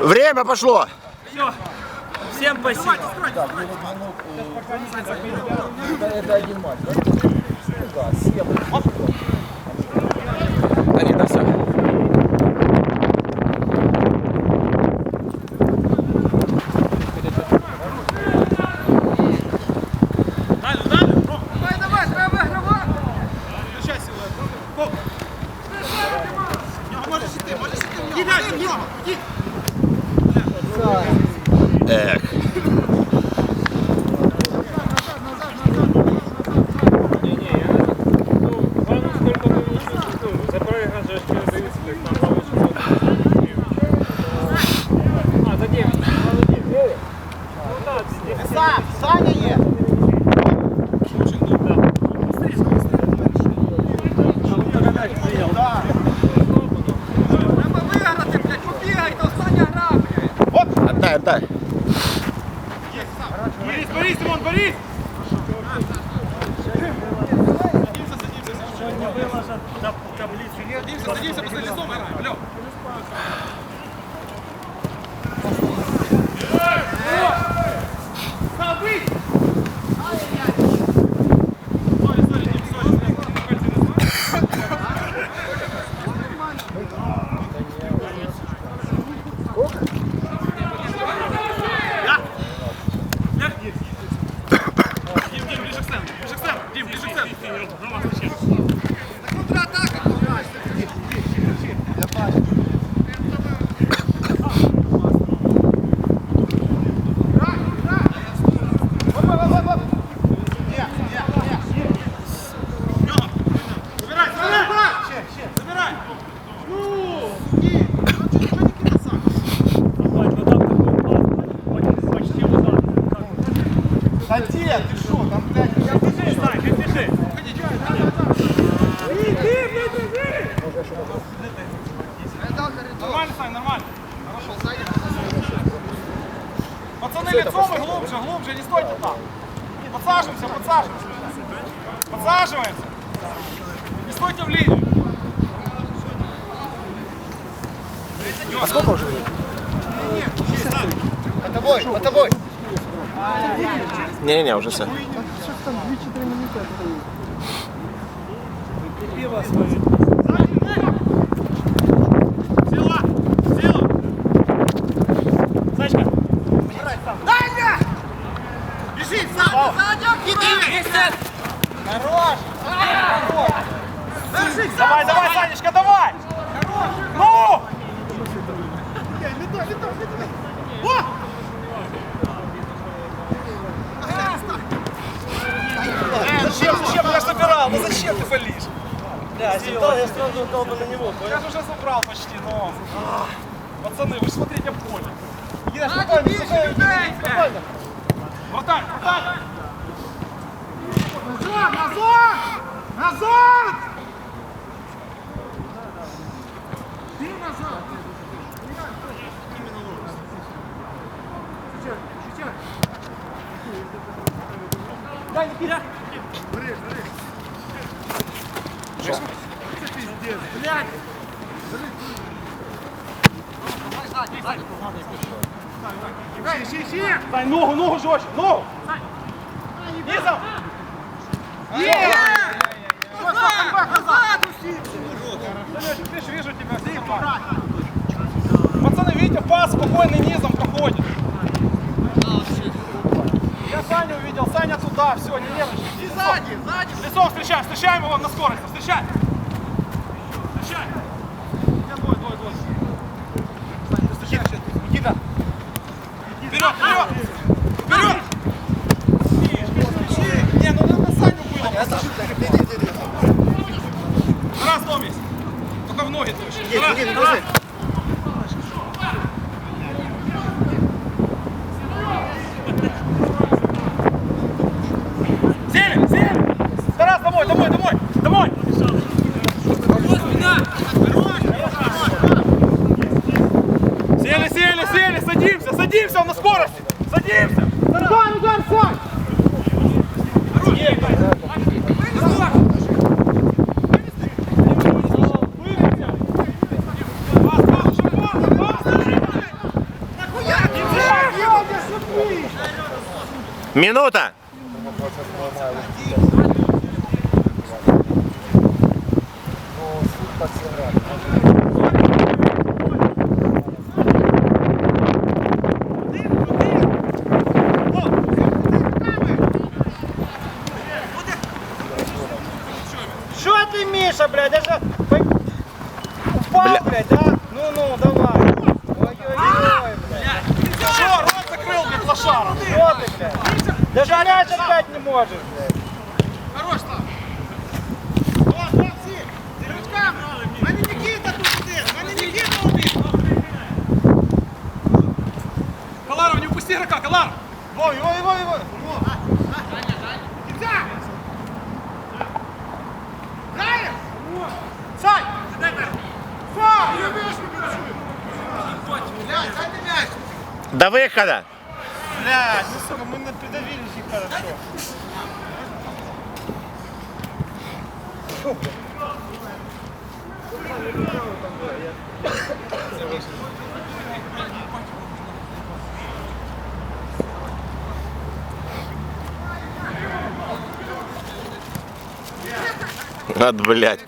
Время пошло. Все. Всем спасибо. Да Сам, Саня є. Треба виграти, блядь, побігай, то остання гра, блядь. Отдай, отдай. Борис, Борис, Роман, Борис! Садимся, садимся, после лицом играем, алло. Нормально, Сань, нормально. Пацаны, лицом и глубже, глубже, не стойте там. Подсаживаемся, подсаживаемся. Подсаживаемся. Не стойте в линию. А сколько уже? под тобой, под тобой. Не-не-не, уже все. Сила! Сила! Сачка! Дальня! Бежи! Сзади! Иди! Хорош! Держись! Давай, давай, Санечка, давай! Ну! Я сразу дал бы на него. Я же уже забрал почти, но... Пацаны, вы смотрите поле. Едешь спокойно, спокойно, спокойно. Вратарь, вратарь! Назад, назад! Назад! Дай ногу, ногу жестче, ногу! Низом! Ты ж вижу тебя. Пацаны, видите, пас спокойный низом проходит. Я Саню увидел, Саня туда, все, не нервничай. Сзади, сзади. Лицом встречаем, встречаем его на скорости, встречай. Есть. Только в ноги точно. Иди, Раз, иди, не раз. Сели, сели! Тарас, домой, домой, домой! Сели, сели, сели, садимся, садимся на скорости! Садимся! Удар, удар, Сань! Минута. Ну. Що ти, Міша, блядь, даже упав, Бля. блядь, да? Ну-ну, давай. Лошара. Що ти, блядь? Даже мяч отдать не можеш, блядь. Хорош там. Каларов, не упусти игрока, Каларов! Ой, ой, ой, ой. Сань! До выхода. Блядь, ну сука, мы не придавились и хорошо. Вот, блядь.